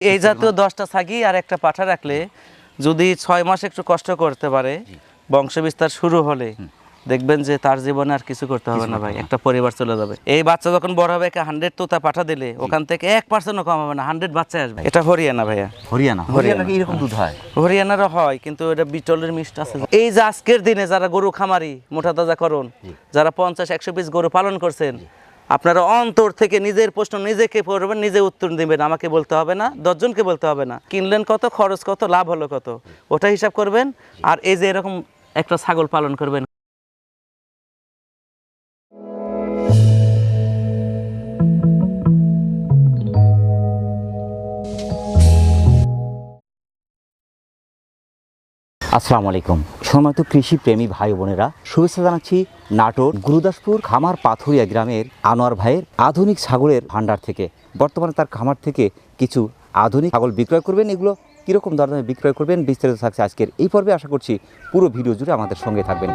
এই জাতীয় দশটা ছাগি আর একটা পাঠা রাখলে যদি ছয় মাস একটু কষ্ট করতে পারে বংশ বিস্তার শুরু হলে দেখবেন যে তার জীবনে আর কিছু করতে হবে না ভাই একটা পরিবার চলে যাবে। এই বাচ্চা যখন বড় হবে একটা হান্ড্রেড তোতা পাঠা দিলে ওখান থেকে এক পার্সেন্টও কম হবে না হান্ড্রেড বাচ্চা আসবে। এটা হরিয়ানা ভাইয়া। হরিয়ানা? হরিয়ানা। কি এরকম দুধ হয়? হরিয়ানারও হয় কিন্তু এটা বিটলের মিষ্ট আছে। এই যে আজকের দিনে যারা গরু খামারি মোটা তাজা করুন যারা পঞ্চাশ একশো পিস গরু পালন করছেন আপনারা অন্তর থেকে নিজের প্রশ্ন নিজেকে পড়বেন নিজে উত্তর দিবেন। আমাকে বলতে হবে না, দশজনকে বলতে হবে না। কিনলেন কত, খরচ কত, লাভ হলো কত? ওটা হিসাব করবেন। আর এই যে এরকম একটা ছাগল পালন করবেন। আসসালামু আলাইকুম। সম্মানিত কৃষি প্রেমী ভাই বোনেরা, শুভেচ্ছা জানাচ্ছি নাটোর গুরুদাসপুর খামার পাথুরিয়া গ্রামের আনোয়ার ভাইয়ের আধুনিক ছাগলের ভাণ্ডার থেকে। বর্তমানে তার খামার থেকে কিছু আধুনিক ছাগল বিক্রয় করবেন। এগুলো কীরকম দরদামে বিক্রয় করবেন বিস্তারিত থাকছে আজকের এই পর্বে। আশা করছি পুরো ভিডিও জুড়ে আমাদের সঙ্গে থাকবেন।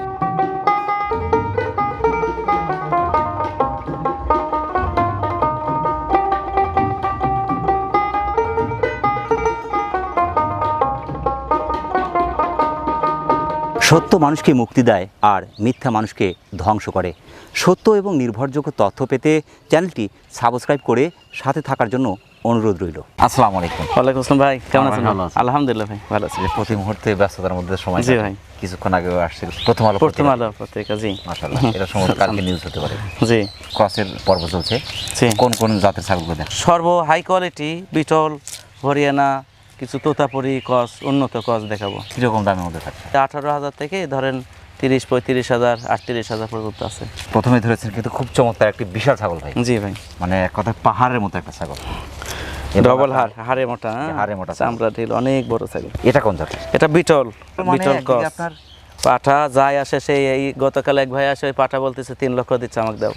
সত্য মানুষকে মুক্তি দেয় আর মিথ্যা মানুষকে ধ্বংস করে। সত্য এবং নির্ভরযোগ্য তথ্য পেতে চ্যানেলটি সাবস্ক্রাইব করে সাথে থাকার জন্য অনুরোধ রইল। আসসালামু আলাইকুম। ওয়ালাইকুম আসসালাম ভাই কেমন আছেন। আলহামদুলিল্লাহ ভাই ভালো আছি। প্রতি মুহূর্তে ব্যস্ততার মধ্যে সময় জি। ভাই। কিছুক্ষণ আগে আসছিল প্রথম আলো প্রথম আলো পত্রিকা জি। মাশাআল্লাহ এটা সম্ভবত কালকে নিউজ হতে পারে। জি। ক্রসের পর্ব চলছে। জি। কোন কোন জাতের ছাগলগুলো দেখ সর্ব হাই কোয়ালিটি বিটল হরিয়ানা কিছু তোতাপুরি কস উন্নত কস দেখাবো। কীরকম দামের মধ্যে থাকছে? আঠারো হাজার থেকে ধরেন তিরিশ পঁয়ত্রিশ হাজার আটত্রিশ হাজার পর্যন্ত আছে। প্রথমে ধরেছেন কিন্তু খুব চমৎকার একটি বিশাল ছাগল ভাই। জি ভাই। মানে এক কথায় পাহাড়ের মতো একটা ছাগল। ডবল হার হাড়ে মোটা হ্যাঁ? হাড়ে মোটা। চামড়া ঢিল অনেক বড় ছাগল। এটা কোন জাতের? এটা বিটল মানে বিটল কস। আপনার পাঠা যাই আসে সেই এই গতকাল এক ভাই আসে ওই পাঠা বলতেছে তিন লক্ষ দিচ্ছে আমাকে দাও।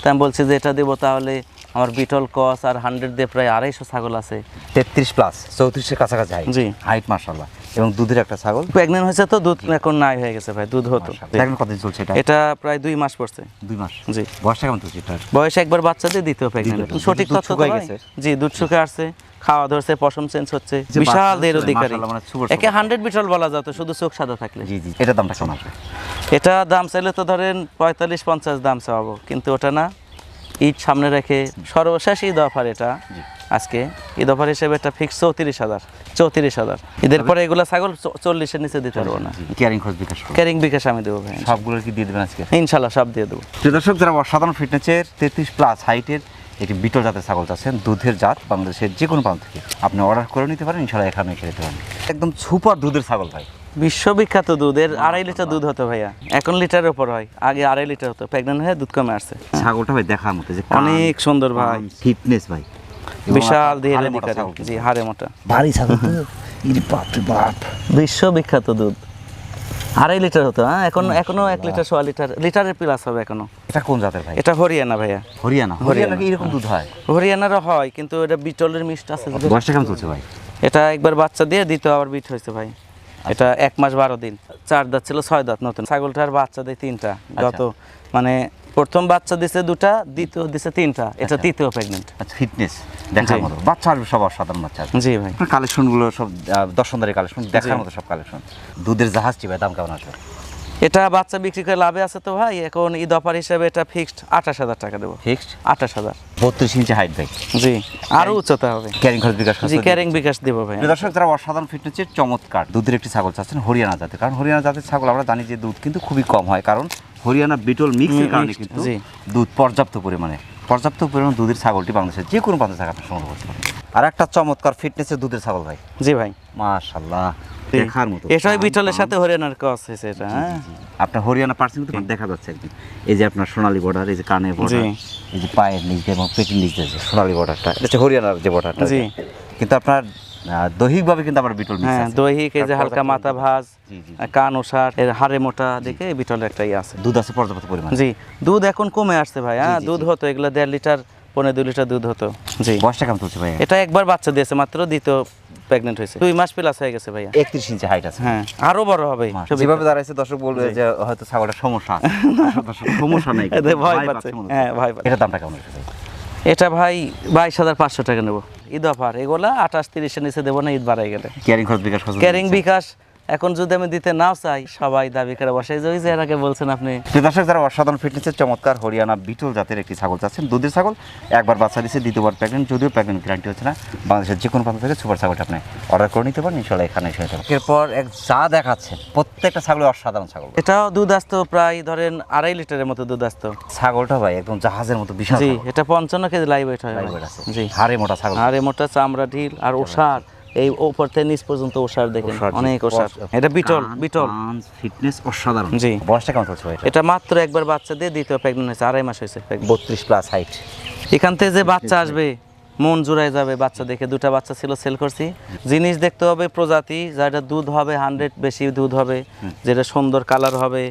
তাই আমি বলছি যে এটা দেবো তাহলে আমার বিটল কস আর হান্ড্রেড দিয়ে প্রায় আড়াইশো ছাগল আছে। তেত্রিশ প্লাস চৌত্রিশের কাছাকাছি হাইট জি। হাইট মার্শাল্লাহ এবং দুধের একটা ছাগল। প্রেগনেন্ট হয়েছে তো দুধ এখন নাই হয়ে গেছে ভাই দুধ হতো। এখন কতদিন চলছে এটা? এটা প্রায় দুই মাস পড়ছে। দুই মাস। জি। বয়সটা কেমন চলছে এটা বয়স একবার বাচ্চাদের দ্বিতীয় প্রেগনেন্ট। সঠিক তথ্য ভাই? গেছে? জি দুধ শুকে আসছে খাওয়া ধরছে পশম চেঞ্জ হচ্ছে। বিশাল বাচ্চা দের অধিকারী। মানে একে হান্ড্রেড বিটল বলা যেত শুধু চোখ সাদা থাকলে। জি জি এটার দামটা কেমন আসবে? এটা দাম চাইলে তো ধরেন পঁয়তাল্লিশ পঞ্চাশ দাম চাওয়াবো কিন্তু ওটা না। ঈদ সামনে রেখে সর্বশেষ ঈদ অফার এটা আজকে। ঈদ অফার হিসেবে এটা ফিক্স চৌত্রিশ হাজার চৌত্রিশ হাজার। ঈদের পরে এগুলো ছাগল চল্লিশের নিচে দিতে পারব না। ক্যারিং খরচ বিকাশ ক্যারিং বিকাশ আমি দেবো ভাই। সবগুলোর কি দিয়ে দেবেন আজকে? ইনশাল্লাহ সব দিয়ে দেবো। প্রিয় দর্শক যারা অসাধারণ ফিটনেসের তেত্রিশ প্লাস হাইটের একটি বিটল জাতের ছাগল চাচ্ছেন দুধের জাত বাংলাদেশের যে কোনো প্রান্ত থেকে আপনি অর্ডার করে নিতে পারেন ইনশাল্লাহ এখানে খেতে পারেন। একদম সুপার দুধের ছাগল ভাই। বিশ্ববিখ্যাত দুধ এর আড়াই লিটার দুধ হতো ভাইয়া। এখন লিটারের উপর হয়। আগে আড়াই লিটার হতো। প্রেগনেন্ট হয়ে দুধ কমে আসছে। ছাগলটা ভাই দেখার মতো যে অনেক সুন্দর ভাই। ফিটনেস ভাই। বিশাল দেহের মোটা অধিকারী। জি হাড়ে মোটা। ভারী ছাগল তো। ইরে বাপ রে বাপ। বিশ্ববিখ্যাত দুধ। আড়াই লিটার হতো হ্যাঁ? এখন এখনও এক লিটার সোয়া লিটার। লিটারের প্লাস হবে এখনও। এটা কোন জাতের ভাই? এটা হরিয়ানা ভাইয়া। হরিয়ানা। হরিয়ানা। কি এরকম দুধ হয়? হরিয়ানারও হয় কিন্তু এটা বিটলের মিষ্ট আছে। বয়সটা কেমন চলছে ভাই? এটা একবার বাচ্চা দিয়ে দ্বিতীয় আবার বিট হয়েছে ভাই। এটা এক মাস বারো দিন। চার দাঁত ছিল ছয় দাঁত নতুন। ছাগলটার বাচ্চা দেয় তিনটা। যত মানে প্রথম বাচ্চা দিছে দুটা দ্বিতীয় দিছে তিনটা। এটা তৃতীয় প্রেগনেন্ট আচ্ছা ফিটনেস দেখার মতো। বাচ্চা আর সব অসাধারণ বাচ্চা জি ভাই। কালেকশনগুলো সব আহ, দর্শনদারি কালেকশন দেখার মতো সব কালেকশন। দুধের জাহাজটি ভাই দাম কেমন আসবে? এটা বাচ্চা বিক্রি করে লাভে আছে তো ভাই এখন ঈদ অফার হিসেবে এটা ফিক্সড আঠাশ হাজার টাকা দেবো। ফিক্সড আঠাশ হাজার। বত্রিশ ইঞ্চি হাইট ভাই। জি আরও উচ্চতা হবে। ক্যারিং খরচ বিকাশ জি ক্যারিং বিকাশ দেবো ভাই। দর্শক যারা অসাধারণ ফিটনেসের চমৎকার দুধের একটি ছাগল চাচ্ছেন হরিয়ানা জাতের। কারণ হরিয়ানা জাতের ছাগল আমরা জানি যে দুধ কিন্তু খুবই কম হয়। কারণ হরিয়ানা বিটল মিক্সের কারণে কিন্তু জি। দুধ পর্যাপ্ত পরিমাণে পর্যাপ্ত পরিমাণে দুধের ছাগলটি বাংলাদেশের যে কোনো প্রান্তে থাকা আপনি সংগ্রহ করতে পারেন। আর একটা চমৎকার ফিটনেসের দুধের ছাগল ভাই। জি ভাই। মাশাল্লাহ দেখার মতো। এটাই বিটলের সাথে হরিয়ানার ক্রস হয়েছে এটা হ্যাঁ? আপনার হরিয়ানা পার্সেন্ট কিন্তু দেখা যাচ্ছে একদম এই যে আপনার সোনালী বর্ডার এই যে কানের বর্ডার এই যে পায়ের নিচ দিয়ে এবং পেটের নিচ দিয়ে সোনালী বর্ডারটা এটা হচ্ছে হরিয়ানার যে বর্ডারটা। কিন্তু আপনার দৈহিকভাবে কিন্তু আবার বিটল হ্যাঁ। দৈহিক এই যে হালকা মাথা ভাঁজ। কান ওষার এর হাড়ে মোটা দেখে বিটলের একটা ইয়ে আছে। দুধ আছে পর্যাপ্ত পরিমাণ। জি দুধ এখন কমে আসছে ভাই হ্যাঁ দুধ হতো এগুলো দেড় লিটার পনেরো দুই লিটার দুধ হতো। জি। বয়সটা কেমন চলছে ভাই? এটা একবার বাচ্চা দিয়েছে মাত্র দ্বিতীয় প্রেগনেন্ট হয়েছে। দুই মাস প্লাস হয়ে গেছে ভাইয়া। একত্রিশ ইঞ্চি হাইট আছে। হ্যাঁ আরও বড় হবে যেভাবে দাঁড়াইছে দর্শক বলবে যে হয়তো ছাগলের সমস্যা সমস্যা নাই। ভয় পাচ্ছে। হ্যাঁ, ভয় পাচ্ছে। এটার দামটা কেমন এটা ভাই বাইশ হাজার পাঁচশো টাকা নেব। ঈদ অফার এগুলা আঠাশ তিরিশে নিচে দেবো না ঈদ বাড়াই গেলে। ক্যারিং খরচ বিকাশ ক্যারিং বিকাশ এখন যদি আমি দিতে না চাই সবাই দাবি করে বসে। যে ওই যে এর আগে বলছেন আপনি। দর্শক যারা অসাধারণ ফিটনেসের চমৎকার হরিয়ানা বিটল জাতের একটি ছাগল চাচ্ছেন দুধের ছাগল একবার বাচ্চা দিচ্ছে দ্বিতীয়বার প্রেগনেন্ট যদিও প্রেগনেন্ট গ্যারান্টি হচ্ছে না বাংলাদেশের যে কোনো প্রান্ত থেকে সুপার ছাগলটা আপনি অর্ডার করে নিতে পারেন ইনশাল্লাহ এখানে এসে পারেন। এরপর এক যা দেখাচ্ছেন প্রত্যেকটা ছাগলের অসাধারণ ছাগল। এটাও দুধ আসতো প্রায় ধরেন আড়াই লিটারের মতো দুধ আসতো। ছাগলটা ভাই একদম জাহাজের মতো বিশাল জি এটা পঞ্চান্ন কেজি লাইভ ওয়েট হয় জি। হাড়ে মোটা ছাগল। এই মোটা চামড়া ঢিল আর ওষার এই উপর থেকে নিচ পর্যন্ত ওষার দেখেন অনেক ওষার এটা বিটল বিটল। ফিটনেস অসাধারণ। জি। বয়সটা কেমন চলছে ভাই এটা? মাত্র একবার বাচ্চা দিয়ে দ্বিতীয় প্রেগনেন্ট হয়েছে আড়াই মাস হয়েছে। বত্রিশ প্লাস হাইট এখান থেকে যে বাচ্চা আসবে মন জুড়ায় যাবে বাচ্চা দেখে। দুটা বাচ্চা ছিল সেল করছি। জিনিস দেখতে হবে প্রজাতি যেটা দুধ হবে হান্ড্রেড বেশি দুধ হবে যেটা সুন্দর কালার হবে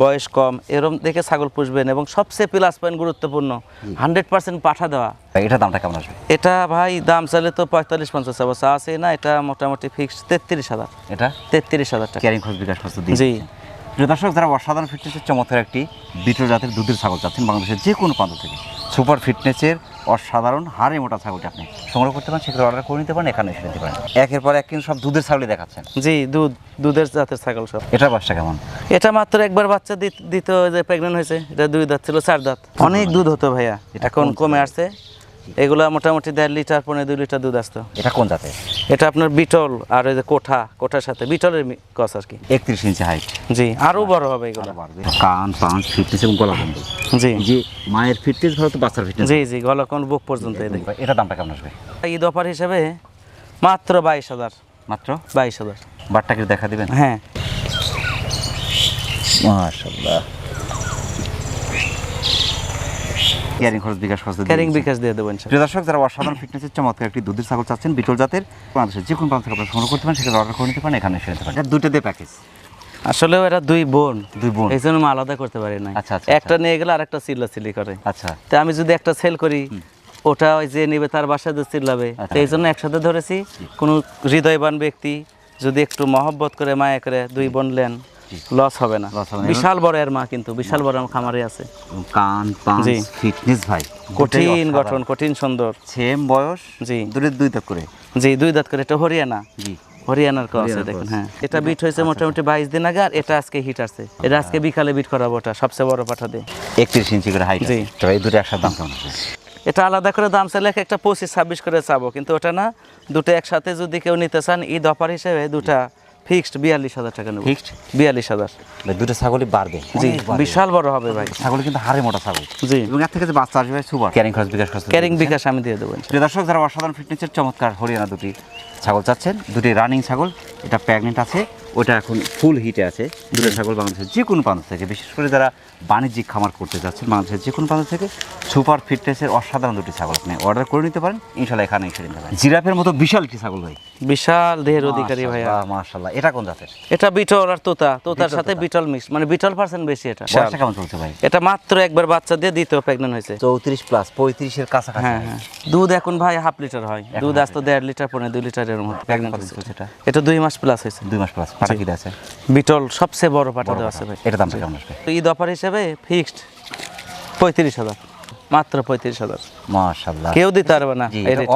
বয়স কম এরম দেখে ছাগল পুষবেন। এবং সবচেয়ে প্লাস পয়েন্ট গুরুত্বপূর্ণ হান্ড্রেড পার্সেন্ট পাঠা দেওয়া। এটা দামটা কেমন আসবে? এটা ভাই দাম চাইলে তো পঁয়তাল্লিশ পঞ্চাশ অবস্থা আছে না এটা মোটামুটি ফিক্সড তেত্রিশ হাজার। এটা? তেত্রিশ হাজার টাকা। খরচ বিকাশ খরচ জি। প্রিয় দর্শক যারা অসাধারণ ফিটনেসের চমৎকার একটি বিটল জাতের দুধের ছাগল চাচ্ছেন বাংলাদেশের যে কোনো প্রান্ত থেকে সুপার ফিটনেসের অসাধারণ হারে মোটা ছাগলটা আপনি সংগ্রহ করতে পারেন সেক্ষেত্রে অর্ডার করে নিতে পারেন এখানে এসে নিতে পারেন। একের পর এক কিন্তু সব দুধের ছাগলই দেখাচ্ছেন। জি দুধ দুধের জাতের ছাগল সব। এটা বাচ্চা কেমন? এটা মাত্র একবার বাচ্চা দিত- দিত যে প্রেগনেন্ট হয়েছে এটা দুই দাঁত ছিল চার দাঁত। অনেক দুধ হতো ভাইয়া। এটা এখন কোন কমে আসছে। এগুলা মোটামুটি দেড় লিটার পনেরো দুই লিটার দুধ আসতো। এটা কোন জাতের? এটা আপনার বিটল আর ওই যে কোঠা কোঠার সাথে। বিটলের কস আর কি। একত্রিশ ইঞ্চি হাইট জি আরও বড় হবে এগুলো। কান পাঁচ ফিটনেস এবং গলা বন্ধ। জি। যে মায়ের ফিটনেস ভালো তো বাচ্চার ফিটনেস জি জি গলা কোন বুক পর্যন্ত এটা দামটা কেমন আসবে? ঈদ অফার হিসেবে মাত্র বাইশ হাজার। মাত্র? বাইশ হাজার। বারটা দেখা দিবেন? হ্যাঁ। মাশাআল্লাহ। ক্যারিং খরচ বিকাশ খরচ ক্যারিং বিকাশ দিয়ে দেবেন প্রিয় দর্শক যারা অসাধারণ ফিটনেসের চমৎকার একটি দুধের ছাগল চাচ্ছেন বিটল জাতের বাংলাদেশের যে কোনো প্রান্ত থেকে আপনারা সংগ্রহ করতে পারেন সেটা অর্ডার করে নিতে পারেন এখানে এসে নিতে পারেন। এটা দুইটা দিয়ে প্যাকেজ আসলে এরা দুই বোন। দুই বোন। এই জন্য আমি আলাদা করতে পারি না আচ্ছা, আচ্ছা, একটা নিয়ে গেলে আরেকটা চিল্লাচিল্লি করে। আচ্ছা। তা আমি যদি একটা সেল করি ওটা ওই যে নেবে তার বাসায় যে চিল্লাবে আচ্ছা। তো এই জন্য একসাথে ধরেছি কোনো হৃদয়বান ব্যক্তি যদি একটু মহব্বত করে মায়া করে দুই বোন লস হবে না। বিশাল বড় এর মা কিন্তু বিশাল বড় খামারে আছে। কান পাঁচ জি। ফিটনেস ভাই কঠিন গঠন কঠিন সুন্দর। সেম বয়স জি। দুটোর দুই তাক করে। জি দুই দাঁত করে। এটা হরিয়ানা? জি। হরিয়ানার ক্রস হরিয়ানার দেখুন হ্যাঁ। এটা বিট হয়েছে মোটামুটি বাইশ দিন আগে আর এটা আজকে হিট আসছে। এটা আজকে বিকালে বিট করাবো ওটা সবচেয়ে বড় পাঠা দিয়ে। একত্রিশ ইঞ্চি করে হাইট জি। তো এই দুটো একসাথে দাম কেমন আছে? এটা আলাদা করে দাম চাইলে একটা পঁচিশ ছাব্বিশ করে চাবো কিন্তু ওটা না দুটো একসাথে যদি কেউ নিতে চান ঈদ অফার হিসেবে দুটা ফিক্সড বিয়াল্লিশ হাজার টাকা নেব। ফিক্সড? বিয়াল্লিশ হাজার। ভাই দুটো ছাগলই বাড়বে জি বিশাল বড় হবে ভাই। ছাগল কিন্তু হারে মোটা ছাগল। জি। এবং এর থেকে যে বাচ্চা আসবে ভাই সুপার। ক্যারিং খরচ বিকাশ খরচ। ক্যারিং বিকাশ আমি দিয়ে দেবো। দর্শক যারা অসাধারণ ফিটনেসের চমৎকার হরিয়ানা দুটি ছাগল চাচ্ছেন দুটি রানিং ছাগল এটা প্রেগনেন্ট আছে ওটা এখন ফুল হিটে আছে। দুটো ছাগল বাংলাদেশের যে কোনো প্রান্ত থেকে বিশেষ করে যারা বাণিজ্যিক খামার করতে যাচ্ছেন বাংলাদেশের যে কোনো প্রান্ত থেকে সুপার ফিটনেসের অসাধারণ দুটি ছাগল আপনি অর্ডার করে নিতে পারেন। ইনশাল্লাহ এখানে এসে নিতে পারেন। জিরাফের মতো বিশাল একটি ছাগল ভাই। বিশাল দেহের অধিকারী ভাইয়া। মাশাল্লাহ এটা কোন জাতের? এটা বিটল আর তোতা। তোতার সাথে বিটল মিক্স মানে বিটল পার্সেন্ট বেশি এটা। বয়সটা কেমন চলছে ভাই? এটা মাত্র একবার বাচ্চা দিয়ে দ্বিতীয় প্রেগনেন্ট হয়েছে। চৌত্রিশ প্লাস পঁয়ত্রিশের কাছাকাছি হ্যাঁ হ্যাঁ। দুধ এখন ভাই হাফ লিটার হয়। দুধ আসতো দেড় লিটার পনেরো দুই লিটারের হয়েছে এটা এটা দুই মাস প্লাস হয়েছে। দুই মাস প্লাস পাটা কি আছে? বিটল সবচেয়ে বড় পাটা দেওয়া আছে ভাই। এটা দামটা কেমন আসবে? তো ঈদ অফার হিসেবে ফিক্সড পঁয়ত্রিশ হাজার। মাত্র পঁয়ত্রিশ হাজার। মাশাল্লাহ কেউ দিতে পারবে না।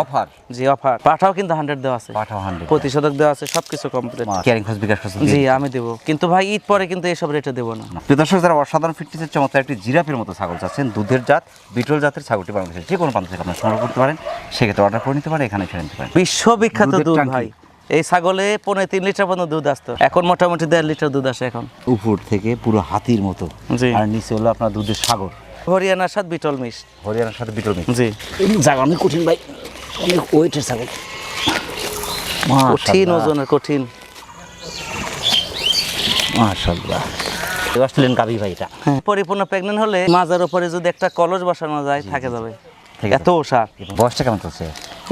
অফার জি অফার পাঠাও কিন্তু হান্ড্রেড দেওয়া আছে। পাঠাও হান্ড্রেড প্রতিশোধক দেওয়া আছে সবকিছু কমপ্লিট ক্যারিং খরচ বিকাশ জি আমি দেবো। কিন্তু ভাই ঈদ পরে কিন্তু এইসব রেটে দেবো না। প্রিয় দর্শক যারা অসাধারণ ফিটনেসের চমৎকার একটি জিরাফের মতো ছাগল চাচ্ছেন দুধের জাত বিটল জাতের ছাগলটি বাংলাদেশের যে কোনো প্রান্ত থেকে আপনারা সংগ্রহ করতে পারেন সেক্ষেত্রে অর্ডার করে নিতে পারেন এখানে এসে নিতে পারেন। বিশ্ববিখ্যাত দুধ ভাই। এই ছাগলে পনেরো তিন লিটার পর্যন্ত দুধ আসতো। এখন মোটামুটি দেড় লিটার দুধ আসে এখন। উপর থেকে পুরো হাতির মতো। আর নিচে হলো আপনার দুধের সাগর। হরিয়ানার সাথে বিটল মিস হরিয়ানার সাথে বিটল মিক্স জি। জায়গা অনেক কঠিন ভাই। অনেক ওয়েটের ছাগল কঠিন ওজনের কঠিন। মাশাল্লাহ। অস্ট্রেলিয়ান গাভি ভাই এটা। হ্যাঁ। পরিপূর্ণ প্রেগনেন্ট হলে মাজার উপরে যদি একটা কলস বসানো যায় থাকে যাবে। এত ওষা বয়সটা কেমন চলছে?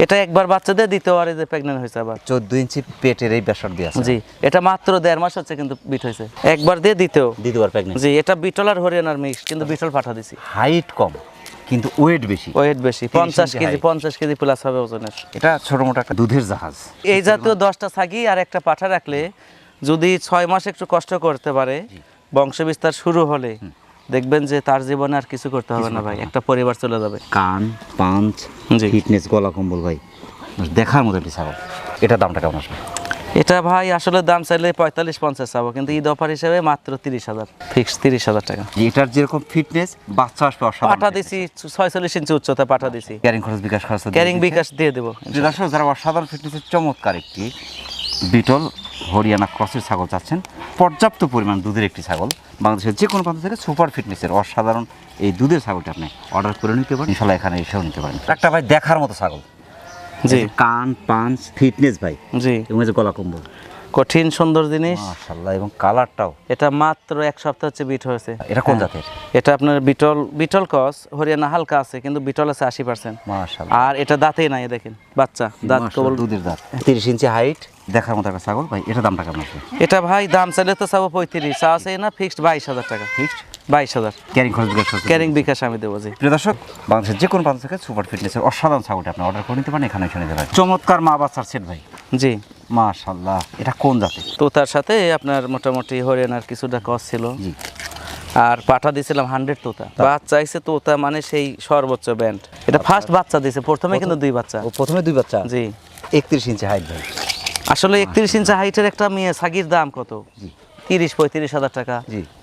এটা একবার বাচ্চা দিয়ে দ্বিতীয়বারে যে প্রেগনেন্ট হয়েছে আবার। চোদ্দ ইঞ্চি পেটের এই বেসর দিয়ে আছে। জি এটা মাত্র দেড় মাস হচ্ছে কিন্তু বিট হয়েছে। একবার দিয়ে দ্বিতীয়। দ্বিতীয়বার প্রেগনেন্ট জি এটা বিটল আর হরিয়ানার মিক্স কিন্তু বিটল পাঠা দিছি। হাইট কম কিন্তু ওয়েট বেশি। ওয়েট বেশি পঞ্চাশ কেজি। পঞ্চাশ কেজি প্লাস হবে ওজনের। এটা ছোট মোটো একটা দুধের জাহাজ। এই জাতীয় দশটা ছাগি আর একটা পাঠা রাখলে যদি ছয় মাস একটু কষ্ট করতে পারে বংশ বিস্তার শুরু হলে দেখবেন যে তার জীবনে আর কিছু করতে হবে না ভাই একটা পরিবার চলে যাবে। কান পাঞ্চ জি। ফিটনেস গলা কম্বল ভাই। দেখার মতো একটি ছাগল। এটা দামটা কেমন আসবে? এটা ভাই আসলে দাম চাইলে পঁয়তাল্লিশ পঞ্চাশ চাবো কিন্তু ঈদ অফার হিসেবে মাত্র তিরিশ হাজার। ফিক্স তিরিশ হাজার টাকা। এটার যেরকম ফিটনেস বাচ্চা আসবে পাঠা দিছি ছয়চল্লিশ ইঞ্চি উচ্চতা পাঠা দিছি। ক্যারিং খরচ বিকাশ খরচ ক্যারিং বিকাশ দিয়ে দেবো। যারা অসাধারণ ফিটনেসের চমৎকার একটি বিটল হরিয়ানা ক্রসের ছাগল চাচ্ছেন। পর্যাপ্ত পরিমাণ দুধের একটি ছাগল। বাংলাদেশের যে কোনো প্রান্ত থেকে সুপার ফিটনেসের অসাধারণ এই দুধের ছাগলটি আপনি অর্ডার করে নিতে পারেন। ইনশাল্লাহ এখানে এসেও নিতে পারেন। একটা ভাই দেখার মতো ছাগল। জি। যে কান পাঞ্চ ফিটনেস ভাই। জি। এবং যে গলা কম্বল। কঠিন সুন্দর জিনিস। মাশাআল্লাহ এবং কালারটাও। এটা মাত্র এক সপ্তাহ হচ্ছে বিট হয়েছে। এটা কোন হ্যাঁ। জাতের? এটা আপনার বিটল বিটল কস হরিয়ানা হালকা আছে কিন্তু বিটল আছে আশি পার্সেন্ট মাশাআল্লাহ। আর এটা দাঁতেই নাই দেখেন বাচ্চা দাঁত কেবল দুধের দাঁত। তিরিশ ইঞ্চি হাইট দেখার মতো একটা ছাগল। ভাই এটা দামটা কেমন আছে? এটা ভাই দাম চাইলে তো চাবো পঁয়ত্রিশ চা আছে না ফিক্সড বাইশ হাজার টাকা। ফিক্সড বাইশ হাজার। ক্যারিং খরচ বিকাশ ক্যারিং বিকাশ আমি দেবো জি। প্রিয় দর্শক বাংলাদেশের যে কোনো প্রান্ত থেকে সুপার ফিটনেসের অসাধারণ ছাগলটা আপনি অর্ডার করে নিতে পারেন এখানে নিতে পারেন। চমৎকার মা বাচ্চার সেট ভাই। জি। মাশাল্লাহ এটা কোন জাতের তো তার সাথে আপনার মোটামুটি হরিয়ানার কিছুটা কস ছিল। জি। আর পাঠা দিয়েছিলাম হান্ড্রেড তোতা। বাচ্চা আইসে তোতা মানে সেই সর্বোচ্চ ব্যান্ড। এটা ফার্স্ট বাচ্চা দিয়েছে প্রথমে কিন্তু দুই বাচ্চা। প্রথমে দুই বাচ্চা? জি। একত্রিশ ইঞ্চি হাইট ভাই। আসলে একত্রিশ ইঞ্চি হাইটের একটা মেয়ে সাগির দাম কত? জি। তিরিশ পঁয়ত্রিশ হাজার টাকা।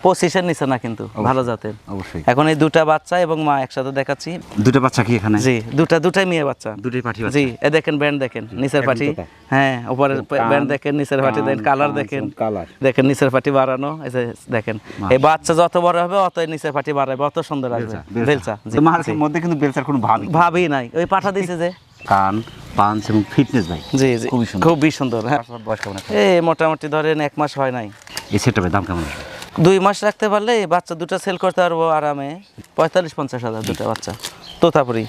পঁচিশের নিচে না কিন্তু ভালো জাতের। অবশ্যই। এখন এই দুটা বাচ্চা এবং মা একসাথে দেখাচ্ছি। দুটো বাচ্চা কি এখানে? জি দুটা দুটাই মেয়ে বাচ্চা। দুটোই পাঠি জি এ দেখেন ব্যান্ড দেখেন নিচের পাটি হ্যাঁ উপরের ব্যান্ড দেখেন নিচের পাটি দেখেন কালার দেখেন। কালার। দেখেন নিচের পাটি বাড়ানো এই যে দেখেন। এই বাচ্চা যত বড় হবে অত নিচের পাটি বাড়াবে অত সুন্দর আসবে। বেলচা জি, তো মধ্যে কিন্তু বেলচার কোনো ভাবই নেই। ভাবি নাই। ওই পাঠা দিয়েছে যে। কান পাঞ্চ এবং ফিটনেস ভাই। জি জি। খুবই সুন্দর। খুবই সুন্দর হ্যাঁ। বয়স কেমন আছে? মোটামুটি ধরেন এক মাস হয় নাই। এই সেটটা দাম কেমন আসবে? দুই মাস রাখতে পারলে বাচ্চা দুটো সেল করতে পারব আরামে। পঁয়তাল্লিশ পঞ্চাশ হাজার দুটো বাচ্চা। তোতাপুরি।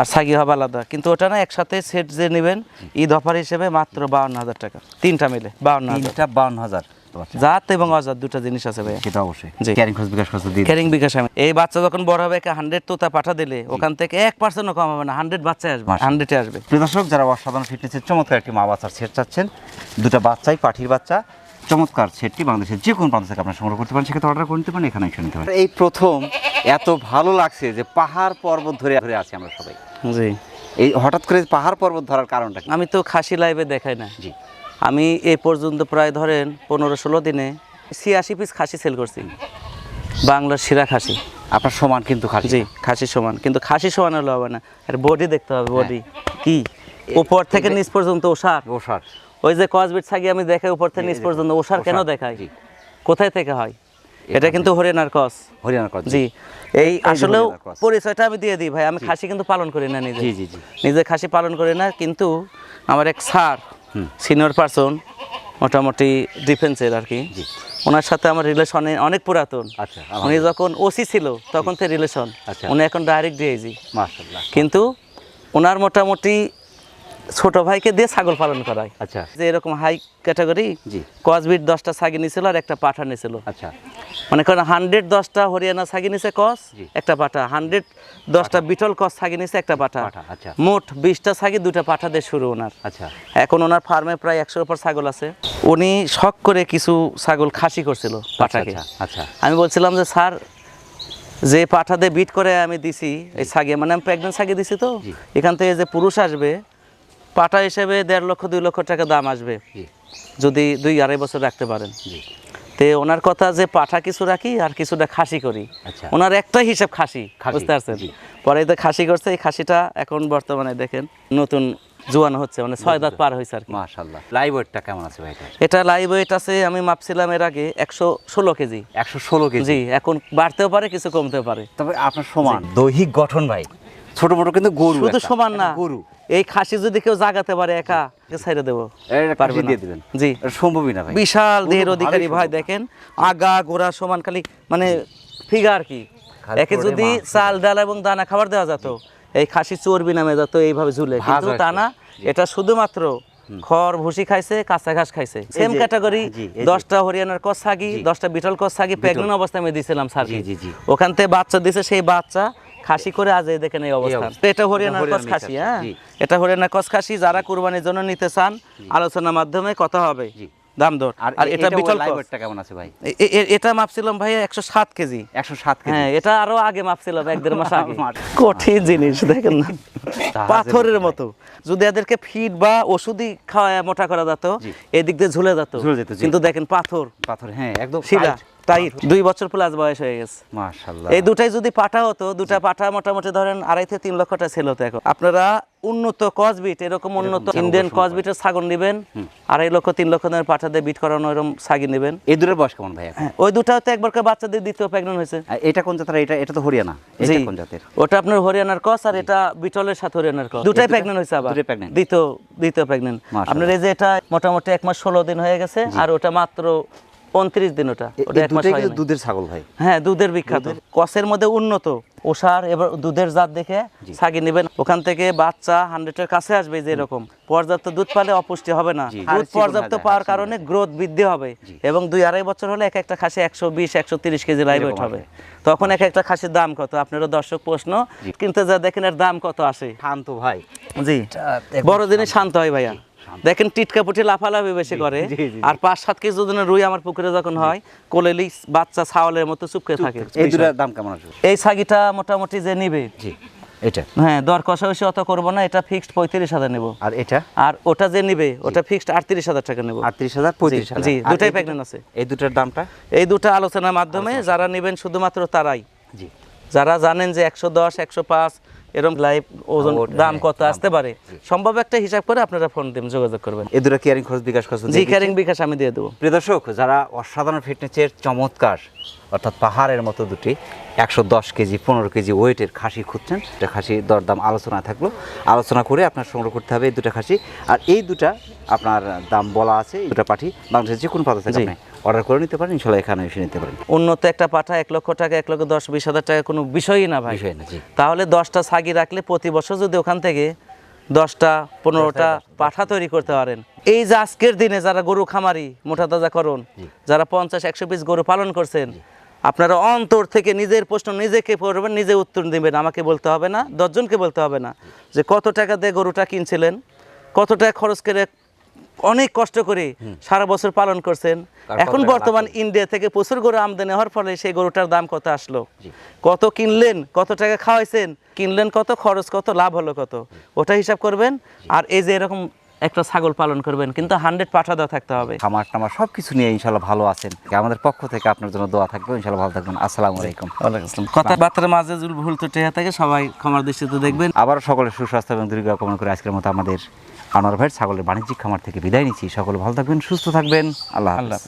আর সাগি হবে আলাদা। কিন্তু ওটা না একসাথে সেট যে নেবেন ঈদ অফার হিসেবে মাত্র বাউন্ন হাজার টাকা। তিনটা মিলে বাউন্ন হাজার। তিনটা বাউন্ন হাজার। তো জাত এবং অজাত দুটো জিনিস আছে ভাই সেটা অবশ্যই। ক্যারিং খরচ বিকাশ খরচ দিয়ে ক্যারিং বিকাশ আমি। এই বাচ্চা যখন বড় হবে হান্ড্রেড তোতা পাঠা দিলে ওখান থেকে এক পার্সেন্টও কম হবে না হান্ড্রেড বাচ্চা আসবে। হান্ড্রেডে আসবে। প্রিয় দর্শক যারা অসাধারণ ফিটনেসের চমৎকার একটি মা বাচ্চার সেট চাচ্ছেন দুটো বাচ্চাই পাঠির বাচ্চা। চমৎকার সেটটি বাংলাদেশের যে কোনো প্রান্ত থেকে আপনারা সংগ্রহ করতে পারেন সেক্ষেত্রে অর্ডার করে নিতে পারেন এখানে এসে নিতে পারেন। এই প্রথম এত ভালো লাগছে যে পাহাড় পর্বত ধরে ধরে আছি আমরা সবাই। জি। এই হঠাৎ করে পাহাড় পর্বত ধরার কারণটা আমি তো খাসি লাইভে দেখাই না। জি। আমি এ পর্যন্ত প্রায় ধরেন পনেরো ষোলো দিনে ছিয়াশি পিস খাসি সেল করছি। বাংলার সেরা খাসি। আপনার সমান কিন্তু খাসি। জি খাসি সমান। কিন্তু খাসি সমান হলে হবে না। আর বডি দেখতে হবে বডি কি? উপর থেকে নিচ পর্যন্ত ওষার। ওষার। ওই যে কসবিট ছাগি আমি দেখাই উপর থেকে নিচ পর্যন্ত ওষার কেন দেখাই। কোথায় থেকে হয়? এটা কিন্তু হরিয়ানার কস হরিয়ানা কর জি। এই আসলেও পরিচয়টা আমি দিয়ে দিই ভাই আমি খাসি কিন্তু পালন করি না নিজে। জি জি জি। নিজে খাসি পালন করি না কিন্তু আমার এক স্যার সিনিয়র পারসন মোটামুটি ডিফেন্সের আর কি। জি। ওনার সাথে আমার রিলেশন অনেক পুরাতন। আচ্ছা উনি যখন ওসি ছিল তখন থেকে রিলেশন আচ্ছা। উনি এখন ডাইরেক্ট ডিআইজি মাশাআল্লাহ। কিন্তু ওনার মোটামুটি ছোট ভাইকে দিয়ে ছাগল পালন করায় আচ্ছা। যে এরকম হাই ক্যাটাগরি জি। কসবিট দশটা ছাগি নিয়েছিল আর একটা পাঠা নিয়েছিল আচ্ছা। মানে কারণ হান্ড্রেড দশটা হরিয়ানা ছাগি নিছে কস একটা পাঠা। হান্ড্রেড দশটা বিটল কস ছাগি নিছে একটা পাঠা। আচ্ছা। মোট বিশটা ছাগি দুটা পাঠা দিয়ে শুরু ওনার। আচ্ছা। এখন ওনার ফার্মে প্রায় একশোর উপর ছাগল আছে। উনি শখ করে কিছু ছাগল খাসি করছিল পাঠাকে। আচ্ছা আচ্ছা। আমি বলছিলাম যে স্যার যে পাঠা দিয়ে বিট করে আমি দিছি এই ছাগে মানে আমি প্রেগনেন্ট ছাগে দিছি তো এখান থেকে যে পুরুষ আসবে পাঠা হিসেবে দেড় লক্ষ দুই লক্ষ টাকা দাম আসবে। যদি দুই আড়াই বছর রাখতে পারেন। তে ওনার কথা যে পাঠা কিছু রাখি আর কিছুটা খাসি করি। আচ্ছা। ওনার একটাই হিসাব খাসি বুঝতে পারছেন? পরে তো খাসি করছে এই খাসিটা এখন বর্তমানে দেখেন নতুন জোয়ান হচ্ছে মানে ছয় দাঁত পার হয়েছে আর কি। লাইভ ওয়েটটা কেমন আছে ভাই এটা? এটা লাইভ ওয়েট আছে আমি মাপছিলাম এর আগে একশো ষোলো কেজি। একশো ষোলো কেজি? এখন বাড়তেও পারে কিছু কমতেও পারে। তবে আপনার সমান। দৈহিক গঠন ভাই। ছোট মোটো কিন্তু গরু শুধু সমান না। গরু। এই খাসি যদি কেউ জাগাতে পারে একা ছেড়ে দেবো। পারবে দিয়ে দিবেন। জি। সম্ভবই না ভাই। বিশাল দেহের অধিকারী ভাই দেখেন আগা গোড়া সমান খালি মানে ফিগার কি? একে যদি চাল ডাল এবং দানা খাবার দেওয়া যেত এই খাসি চর্বি নামে যেত এইভাবে ঝুলে কিন্তু তা না এটা শুধুমাত্র খড় ভুসি খাইছে কাঁচা ঘাস খাইছে। সেম ক্যাটাগরি দশটা হরিয়ানার কস ছাগি দশটা বিটল কস ছাগি প্রেগনেন্ট অবস্থায় আমি দিয়েছিলাম স্যার। জি, জি, জি। ওখান থেকে বাচ্চা দিছে সেই বাচ্চা খাসি করে আজ এই দেখেন এই অবস্থা। তো এটা হরিয়ানার কস খাসি হ্যাঁ? এটা হরিয়ানা কস খাসি যারা কুরবানির জন্য নিতে চান আলোচনার মাধ্যমে কথা হবে। দাম দর। আর আর এটা বিটল লাইভ কেমন আছে ভাই? এ- এ- এ- এটা মাপছিলাম ভাই একশো সাত কেজি। একশো সাত কেজি। হ্যাঁ এটা আরও আগে মাপছিলাম এক দেড় মাস আগে। কঠিন জিনিস দেখেন না। পাথরের মতো। যদি এদেরকে ফিড বা ওষুধই খাওয়ায় মোটা করা যেত এদিক দিয়ে ঝুলে যেত। যেত, কিন্তু দেখেন পাথর। পাথর হ্যাঁ একদম শিলা তাই দুই বছর প্লাস বয়স হয়ে গেছে। মাশাল্লাহ এই দুটাই যদি পাঠা হতো দুটা পাঠা মোটামুটি ধরেন আড়াই থেকে তিন লক্ষটা ছেলে হতো এখন। আপনারা উন্নত কসবিট এরকম উন্নত ইন্ডিয়ান কসবিটের ছাগল নেবেন আড়াই লক্ষ তিন লক্ষ পাঠা দিয়ে বিট করানো এরকম ছাগি নেবেন। এই দূরের বয়স কেমন ভাই হ্যাঁ, ওই দুটাও তো একবার বাচ্চাদের দ্বিতীয় প্রেগনেন্ট হয়েছে। এটা কোন জাতের? এটা এটা তো হরিয়ানা। জি। কোন জাতের? ওটা আপনার হরিয়ানার কস আর এটা বিটলের সাথে হরিয়ানার কস দুটাই দুটা- প্রেগনেন্ট হয়েছে আবার। দ্বিতীয় দ্বিতীয় প্রেগনেন্ট আপনার এই যে এটা মোটামুটি এক মাস ষোলো দিন হয়ে গেছে আর ওটা মাত্র উনত্রিশ দিন ওটা। এক মাস। দুধের ছাগল ভাই। হ্যাঁ দুধের বিখ্যাত। কসের মধ্যে উন্নত। ওষার এবার দুধের জাত দেখে ছাগি নেবেন। ওখান থেকে বাচ্চা হান্ড্রেডের কাছে আসবে যে এরকম। পর্যাপ্ত দুধ পালে অপুষ্টি হবে না। দুধ পর্যাপ্ত পাওয়ার কারণে গ্রোথ বৃদ্ধি হবে। এবং দুই আড়াই বছর হলে এক একটা খাসি একশো বিশ একশো তিরিশ কেজি লাইভ হবে। তখন এক একটা খাসির দাম কত? আপনারও দর্শক প্রশ্ন। কিন্তু যা দেখেন এর দাম কত আসে? শান্ত ভাই। জি। বড় দিনে শান্ত হয় ভাইয়া। দেখেন টিটকা পুটি লাফালাফি বেশি করে। আর পাঁচ সাত কেজি যদি রুই আমার পুকুরে যখন হয় কোলেলি বাচ্চা ছাওয়ালের মতো চুপকে থাকে। এই দুটার দাম কেমন আসবে? এই ছাগিটা মোটামুটি যে নিবে। জি এটা। হ্যাঁ দর কষাকষি অত করব না এটা ফিক্সড পঁয়ত্রিশ হাজার নেব। আর এটা? আর ওটা যে নিবে ওটা ফিক্সড আটত্রিশ হাজার টাকা নেব। আটত্রিশ হাজার পঁয়ত্রিশ জি, দুটাই এই আছে। এই দুটার দামটা? এই দুটো আলোচনার মাধ্যমে যারা নেবেন শুধুমাত্র তারাই। জি। যারা জানেন যে একশো দশ একশো পাঁচ এরকম লাইভ ওজন দাম হ্যাঁ, কত আসতে পারে? সম্ভব একটা হিসাব করে আপনারা ফোন দিন যোগাযোগ করবেন। এই দুটো কেয়ারিং খরচ বিকাশ খরচ জি ক্যারিং বিকাশ আমি দিয়ে দেবো। প্রিয় দর্শক যারা অসাধারণ ফিটনেসের চমৎকার অর্থাৎ পাহাড়ের মতো দুটি একশো দশ কেজি পনেরো কেজি ওয়েটের খাসি খুঁজছেন এটা খাসি দরদাম আলোচনা থাকল। আলোচনা করে আপনার সংগ্রহ করতে হবে এই দুটা খাসি। আর এই দুটা আপনার দাম বলা আছে দুটা পাঠি বাংলাদেশের যে কোনো পাতা থেকে অর্ডার করে নিতে পারেন ইনশাল্লাহ এখানে এসে নিতে পারেন। উন্নত একটা পাঠা এক লক্ষ টাকা এক লক্ষ দশ বিশ হাজার টাকা কোনো বিষয়ই না ভাই। বিষয় না জি। তাহলে দশটা ছাগি রাখলে প্রতি বছর যদি ওখান থেকে দশটা পনেরোটা পাঠা তৈরি করতে পারেন। এই যে আজকের দিনে যারা গরু খামারি মোটা তাজা করুন যারা পঞ্চাশ একশো পিস গরু পালন করছেন আপনারা অন্তর থেকে নিজের প্রশ্ন নিজেকে করবেন নিজে উত্তর দিবেন আমাকে বলতে হবে না দশজনকে বলতে হবে না যে কত টাকা দিয়ে গরুটা কিনছিলেন কত টাকা খরচ করে অনেক কষ্ট করে সারা বছর পালন করছেন। এখন বর্তমান ইন্ডিয়া থেকে প্রচুর গরু আমদানি হওয়ার ফলে সেই গরুটার দাম কত আসলো? কত কিনলেন কত টাকা খাওয়াইছেন কিনলেন কত খরচ কত লাভ হলো কত? ওটা হিসাব করবেন। আর এই যে এরকম একটা ছাগল পালন করবেন কিন্তু হান্ড্রেড পাঠা দেওয়া থাকতে হবে। খামার টামার সব কিছু নিয়ে ইনশাল্লাহ ভালো আছেন। আমাদের পক্ষ থেকে আপনার জন্য দোয়া থাকবে। ইনশাল্লাহ ভালো থাকবেন। আসসালামু আলাইকুম। কথাবার্তার মাঝে ভুল ত্রুটি হয়ে থাকে সবাই ক্ষমার দৃষ্টিতে দেখবেন। আবার সকলের সুস্বাস্থ্য এবং দীর্ঘ কামনা করে আজকের মতো আমাদের আনোয়ার ভাইয়ের ছাগলের বাণিজ্যিক খামার থেকে বিদায় নিচ্ছি। সকলে ভালো থাকবেন, সুস্থ থাকবেন। আল্লাহ আল্লাহ